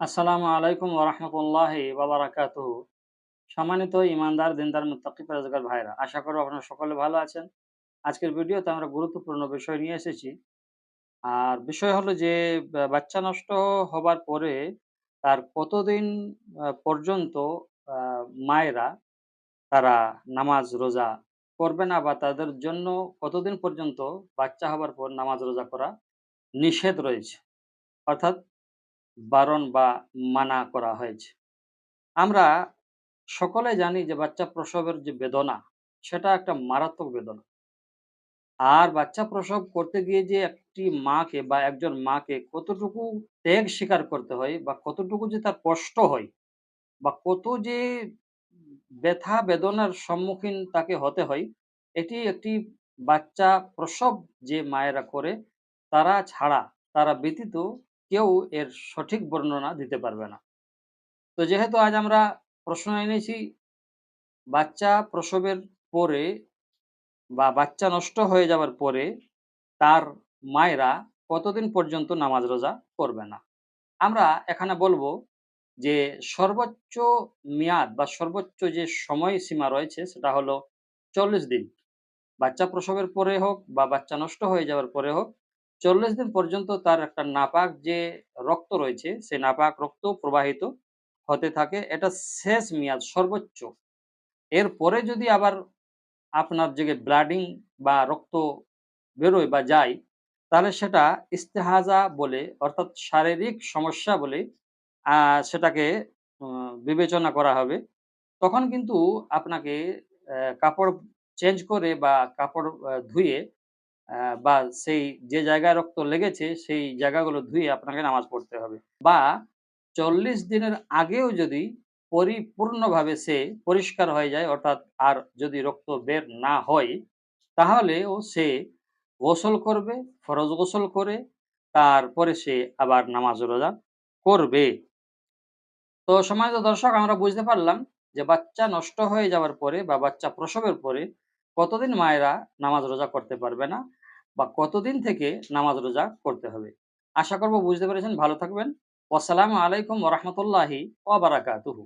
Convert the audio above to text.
আসসালামু আলাইকুম ওরহমতুল্লাহ বাবারাকাতুহু সম্মানিত ইমানদার দিনদার, মুত্তাকি পরেজগার ভাইরা আশা করব আপনারা সকলে ভালো আছেন। আজকের ভিডিওতে আমরা গুরুত্বপূর্ণ বিষয় নিয়ে এসেছি। আর বিষয় হলো যে বাচ্চা নষ্ট হবার পরে তার কতদিন পর্যন্ত মায়েরা তারা নামাজ রোজা করবে না বা তাদের জন্য কতদিন পর্যন্ত বাচ্চা হবার পর নামাজ রোজা করা নিষেধ রয়েছে? অর্থাৎ বারণ বা মানা করা হয়েছে। আমরা সকলে জানি যে বাচ্চা প্রসবের যে বেদনা, সেটা একটা মারাত্মক বেদনা। আর বাচ্চা প্রসব করতে গিয়ে যে একটি মাকে বা একজন মাকে কতটুকু ত্যাগ স্বীকার করতে হয় বা কতটুকু যে তার কষ্ট হয় বা কত যে ব্যথা বেদনার সম্মুখীন তাকে হতে হয়, এটি একটি বাচ্চা প্রসব যে মায়েরা করে, তারা ছাড়া, তারা ব্যতীত কেউ এর সঠিক বর্ণনা দিতে পারবে না। তো যেহেতু আজ আমরা প্রশ্ন এনেছি, বাচ্চা প্রসবের পরে বা বাচ্চা নষ্ট হয়ে যাওয়ার পরে তার মায়েরা কতদিন পর্যন্ত নামাজ রোজা করবে না? আমরা এখানে বলব যে সর্বোচ্চ মেয়াদ বা সর্বোচ্চ যে সময় সীমা রয়েছে সেটা হলো চল্লিশ দিন। বাচ্চা প্রসবের পরে হোক বা বাচ্চা নষ্ট হয়ে যাওয়ার পরে হোক চল্লিশ দিন পর্যন্ত তার একটা নাপাক যে রক্ত রয়েছে, সে নাপাক রক্ত প্রবাহিত হতে থাকে, এটা শেষ মেয়াদ, সর্বোচ্চ। এরপরে যদি আবার আপনার যে ব্লাডিং বা রক্ত বেরোয় বা যায়, তাহলে সেটা ইস্তেহাজা বলে, অর্থাৎ শারীরিক সমস্যা বলে সেটাকে বিবেচনা করা হবে। তখন কিন্তু আপনাকে কাপড় চেঞ্জ করে বা কাপড় ধুয়ে বা সেই যে জায়গায় রক্ত লেগেছে, সেই জায়গাগুলো ধুয়ে আপনাকে নামাজ পড়তে হবে। বা চল্লিশ দিনের আগেও যদি পরিপূর্ণভাবে সে পরিষ্কার হয়ে যায়, অর্থাৎ আর যদি রক্ত বের না হয়, তাহলেও সে গোসল করবে, ফরজ গোসল করে, তারপরে সে আবার নামাজ রোজা করবে। তো সম্মানিত দর্শক, আমরা বুঝতে পারলাম যে বাচ্চা নষ্ট হয়ে যাওয়ার পরে বা বাচ্চা প্রসবের পরে কতদিন মায়েরা নামাজ রোজা করতে পারবে না? বা কতদিন থেকে নামাজ রোজা করতে হবে। আশা করব বুঝতে পেরেছেন। ভালো থাকবেন। আসসালামু আলাইকুম রহমতুল্লাহি ওয়াবারাকাতুহু